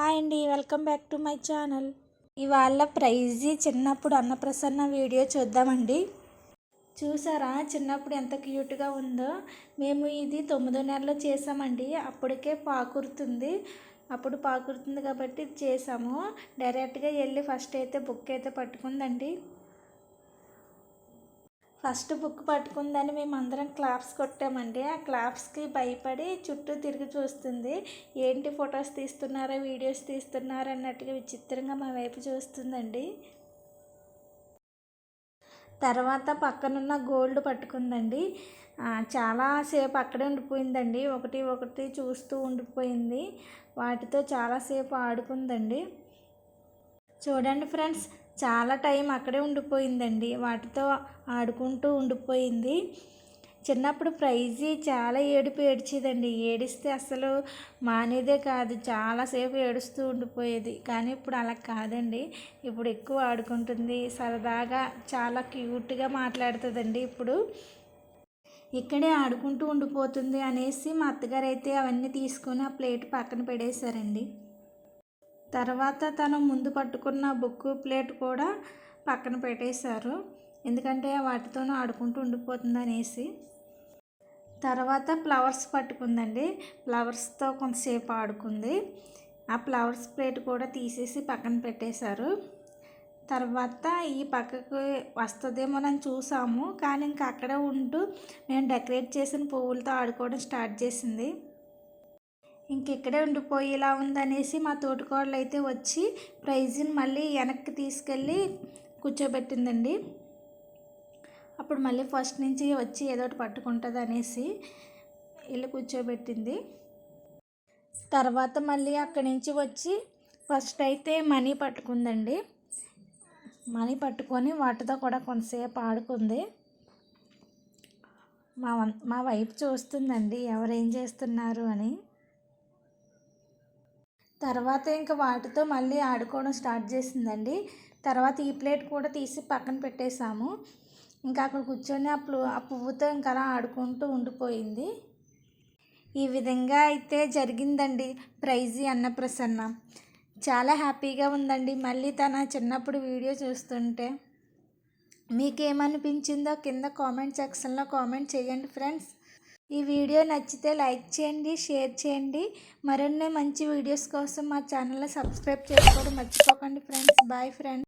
Hi అండి welcome back to my channel. ఇవాళ ప్రైజీ చిన్నప్పుడు అన్నప్రసన్న వీడియో చూద్దామండి. చూసారా చిన్నప్పుడు ఎంత క్యూట్గా ఉందో. మేము ఇది తొమ్మిదో నెలలో చేసామండి. అప్పటికే పాకురుతుంది. అప్పుడు పాకురుతుంది కాబట్టి చేసాము. డైరెక్ట్గా వెళ్ళి ఫస్ట్ అయితే బుక్ అయితే పట్టుకుందండి. ఫస్ట్ బుక్ పట్టుకుందని మేము అందరం క్లాప్స్ కొట్టామండి. ఆ క్లాప్స్కి భయపడి చుట్టూ తిరిగి చూస్తుంది. ఏంటి ఫొటోస్ తీస్తున్నారా వీడియోస్ తీస్తున్నారా అన్నట్టుగా విచిత్రంగా మా వైపు చూస్తుందండి. తర్వాత పక్కనున్న గోల్డ్ పట్టుకుందండి. చాలాసేపు అక్కడే ఉండిపోయిందండి. ఒకటి ఒకటి చూస్తూ ఉండిపోయింది. వాటితో చాలాసేపు ఆడుకుందండి. చూడండి ఫ్రెండ్స్ చాలా టైం అక్కడే ఉండిపోయిందండి. వాటితో ఆడుకుంటూ ఉండిపోయింది. చిన్నప్పుడు ప్రైజీ చాలా ఏడుపు ఏడ్చేదండి. ఏడిస్తే అసలు మానేదే కాదు. చాలాసేపు ఏడుస్తూ ఉండిపోయేది. కానీ ఇప్పుడు అలా కాదండి. ఇప్పుడు ఎక్కువ ఆడుకుంటుంది. సరదాగా చాలా క్యూట్గా మాట్లాడుతుందండి ఇప్పుడు. ఇక్కడే ఆడుకుంటూ ఉండిపోతుంది అనేసి మా అత్తగారు అయితే అవన్నీ తీసుకొని ఆ ప్లేట్ పక్కన పెడేశారండి తర్వాత తను ముందు పట్టుకున్న బుక్ ప్లేట్ కూడా పక్కన పెట్టేశారు. ఎందుకంటే వాటితోనూ ఆడుకుంటూ ఉండిపోతుంది అనేసి తర్వాత ఫ్లవర్స్ పట్టుకుందండి. ఫ్లవర్స్తో కొంతసేపు ఆడుకుంది. ఆ ఫ్లవర్స్ ప్లేట్ కూడా తీసేసి పక్కన పెట్టేశారు. తర్వాత ఈ పక్కకు వస్తుందేమోనని చూసాము. కానీ ఇంకా అక్కడే ఉంటూ మేము డెకరేట్ చేసిన పువ్వులతో ఆడుకోవడం స్టార్ట్ చేసింది. ఇంకెక్కడే ఉండిపోయి ఇలా ఉందనేసి మా తోటికోడలు అయితే వచ్చి ప్రైజ్ని మళ్ళీ వెనక్కి తీసుకెళ్ళి కూర్చోబెట్టిందండి. అప్పుడు మళ్ళీ ఫస్ట్ నుంచి వచ్చి ఏదో ఒకటి పట్టుకుంటుంది అనేసి వెళ్ళి కూర్చోబెట్టింది. తర్వాత మళ్ళీ అక్కడి నుంచి వచ్చి ఫస్ట్ అయితే మనీ పట్టుకుందండి. మనీ పట్టుకొని వాటితో కూడా కొంతసేపు ఆడుకుంది. మా మా వైపు చూస్తుందండి ఎవరేం చేస్తున్నారు అని. తర్వాత ఇంకా వాటితో మళ్ళీ ఆడుకోవడం స్టార్ట్ చేసిందండి. తర్వాత ఈ ప్లేట్ కూడా తీసి పక్కన పెట్టేశాము. ఇంకా అక్కడ కూర్చొని ఆ ఆ పువ్వుతో ఇంకా అలా ఆడుకుంటూ ఉండిపోయింది. ఈ విధంగా అయితే జరిగిందండి ప్రైజీ అన్నప్రసన్న. చాలా హ్యాపీగా ఉందండి మళ్ళీ తన చిన్నప్పుడు వీడియో చూస్తుంటే. మీకేమనిపించిందో కింద కామెంట్ సెక్షన్లో కామెంట్ చేయండి ఫ్రెండ్స్. ఈ వీడియో నచ్చితే లైక్ చేయండి షేర్ చేయండి. మరిన్ని మంచి వీడియోస్ కోసం మా ఛానల్ని సబ్స్క్రైబ్ చేసుకోవడం మర్చిపోకండి ఫ్రెండ్స్. Bye friends